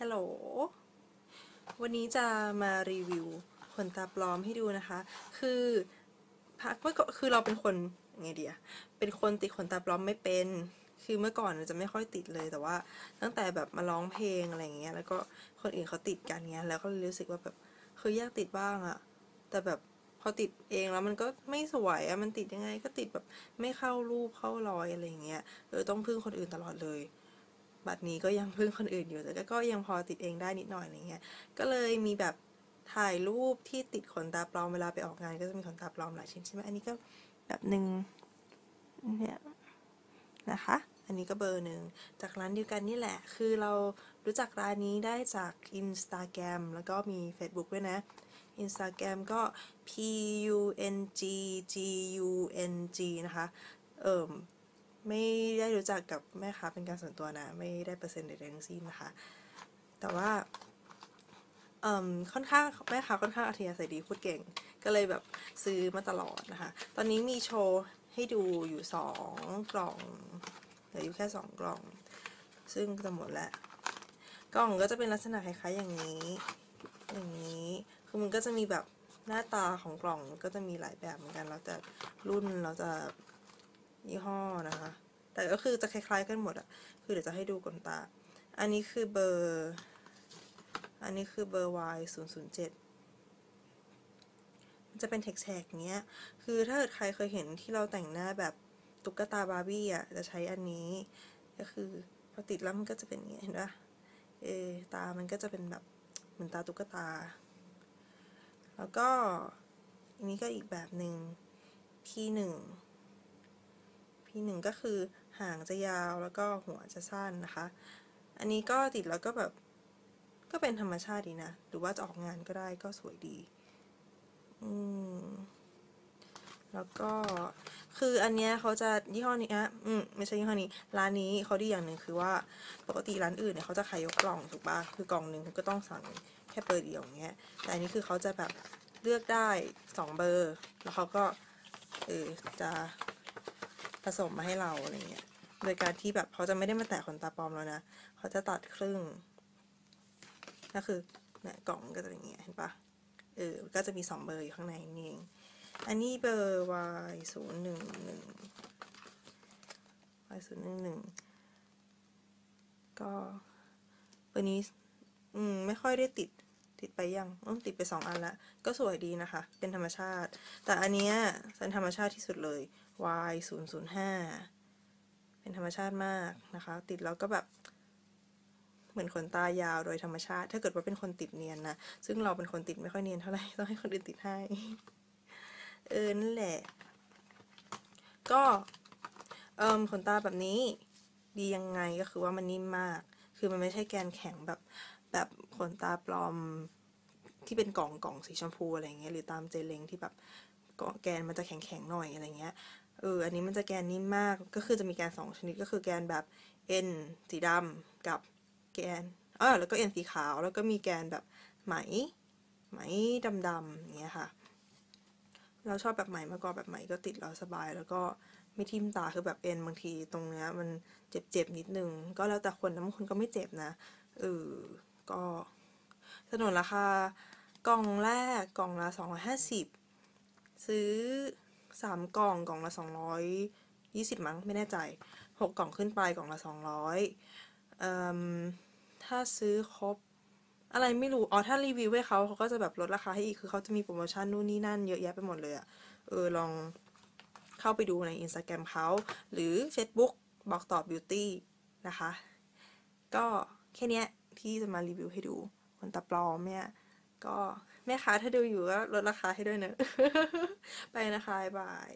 ฮัลโหล วันนี้จะมารีวิวขนตาปลอมให้ดูนะคะ คือพักเมื่อก่อนคือเราเป็นคนไงเดียเป็นคนติดขนตาปลอมไม่เป็น คือเมื่อก่อนจะไม่ค่อยติดเลยแต่ว่า ตั้งแต่แบบมาร้องเพลงอะไรเงี้ย แล้วก็คนอื่นเขาติดกันเงี้ย แล้วก็เลยรู้สึกว่าแบบคืออยากติดบ้างอะแต่แบบพอติดเองแล้วมันก็ไม่สวยอะมันติดยังไงก็ติดแบบไม่เข้ารูปเข้ารอยอะไรเงี้ยเออต้องพึ่งคนอื่นตลอดเลย บัดนี้ก็ยังพึ่งคนอื่นอยู่แต่ก็ยังพอติดเองได้นิดหน่อยอะไรเงี้ยก็เลยมีแบบถ่ายรูปที่ติดขนตาปลอมเวลาไปออกงานก็จะมีขนตาปลอมหลายชิ้นใช่ไหมอันนี้ก็แบบหนึ่งเนี่ยนะคะ อันนี้ก็เบอร์หนึ่งจากร้านเดียวกันนี่แหละ คือเรารู้จักร้านนี้ได้จาก Instagram แล้วก็มี Facebook ด้วยนะ Instagram ก็ p u n g g u n g นะคะ เอิ่ม ไม่ได้รู้จักกับแม่ค้าเป็นการส่วนตัวนะ ไม่ได้เปอร์เซ็นต์ใดๆทั้งสิ้นนะคะ แต่ว่าค่อนข้างแม่ค้าค่อนข้างอัธยาศัยดีพูดเก่ง ก็เลยแบบซื้อมาตลอดนะคะ ตอนนี้มีโชว์ให้ดูอยู่สองกล่องเหลืออยู่แค่สองกล่อง ซึ่งจะหมดแล้ว กล่องก็จะเป็นลักษณะคล้ายๆอย่างนี้ อย่างนี้ คือมันก็จะมีแบบหน้าตาของกล่องก็จะมีหลายแบบเหมือนกันแล้วแต่รุ่นเราจะ ยี่ห้อนะคะ แต่ก็คือจะคล้าย ๆ กันหมดอะคือเดี๋ยวจะให้ดูขนตา อันนี้คือเบอร์ อันนี้คือเบอร์ Y 0 0 7มันจะเป็นเท็กแฉกเนี้ย คือถ้าเกิดใครเคยเห็นที่เราแต่งหน้าแบบตุ๊กตาบาร์บี้อะจะใช้อันนี้ ก็คือพอติดแล้วมันก็จะเป็นอย่างเงี้ยเห็นปะเออตามันก็จะเป็นแบบเหมือนตาตุ๊กตา แล้วก็อันนี้ก็อีกแบบหนึ่ง P1 P1 ก็คือหางจะยาวแล้วก็หัวจะสั้นนะคะ อันนี้ก็ติดแล้วก็แบบก็เป็นธรรมชาติดีนะ หรือว่าจะออกงานก็ได้ก็สวยดี อืม แล้วก็คืออันเนี้ยเขาจะยี่ห้อนี้อะอืมไม่ใช่ยี่ห้อนี้ ร้านนี้เขาดีอย่างหนึ่งคือว่าปกติร้านอื่นเนี่ยเขาจะขายยกกล่องถูกปะคือกล่องหนึ่งก็ต้องสั่งแค่เบอร์เดียวอย่างเงี้ย แต่อันนี้คือเขาจะแบบเลือกได้สองเบอร์ แล้วเขาก็เออจะ ผสมมาให้เราอะไรเงี้ย โดยการที่แบบเขาจะไม่ได้มาแตะขนตาปลอมแล้วนะ เขาจะตัดครึ่งก็คือเนี่ยกล่องก็จะอย่างเงี้ยเห็นปะเออ ก็จะมีสองเบอร์อยู่ข้างในนี่เอง อันนี้เบอร์ y ศูนย์หนึ่งหนึ่ง y ศูนย์หนึ่งหนึ่งก็เบอร์นี้ อืม ไม่ค่อยได้ติด ติดไปยังอติดไปสองอันละก็สวยดีนะคะ เป็นธรรมชาติ แต่อันเนี้ยเป็นธรรมชาติที่สุดเลย y ศูนย์ศูนย์ห้าเป็นธรรมชาติมากนะคะ ติดแล้วก็แบบ เหมือนขนตายาวโดยธรรมชาติ ถ้าเกิดว่าเป็นคนติดเนียนนะ ซึ่งเราเป็นคนติดไม่ค่อยเนียนเท่าไหร่ ต้องให้คนอื่นติดให้ เออ นั่นแหละ ก็ เอ่มขนตาแบบนี้ ดียังไงก็คือว่ามันนิ่มมาก คือมันไม่ใช่แกนแข็งแบบ แบบขนตาปลอมที่เป็นกล่องกล่องสีชมพูอะไรเงี้ยหรือตามเจลเลงที่แบบแกนมันจะแข็งแข็งหน่อยอะไรเงี้ยเอออันนี้มันจะแกนนิ่มมากก็คือจะมีแกนสองชนิดก็คือแกนแบบ N สีดำกับแกนเออแล้วก็ N สีขาวแล้วก็มีแกนแบบไหมไหมดำๆอย่างเงี้ยค่ะ เราชอบแบบไหมมากกว่าแบบไหมก็ติดแล้วสบายแล้วก็ไม่ทิ่มตาคือแบบเอ็นบางทีตรงเนี้ยมันเจ็บๆนิดนึงก็แล้วแต่คนนะบางคนก็ไม่เจ็บนะเออ ก็สนุนราคากล่องแรกกล่องละสองร้อยห้าสิบซื้อสามกล่องกล่องละสองร้อยยี่สิบมั้งไม่แน่ใจหกกล่องขึ้นไปกล่องละสองร้อยเอ่อถ้าซื้อครบอะไรไม่รู้ อ๋อ ถ้ารีวิวให้เขาเขาก็จะแบบลดราคาให้อีก คือเขาจะมีโปรโมชั่นนู่นนี่นั่นเยอะแยะไปหมดเลยอะเออ ลองเข้าไปดูใน Instagram เขา หรือ Facebook บอกตอบบิวตี้นะคะ ก็แค่เนี้ย ที่จะมารีวิวให้ดูขนตาปลอมเนี่ยก็แม่ค้าถ้าดูอยู่ก็ลดราคาให้ด้วยเนอะ ไปนะคะบาย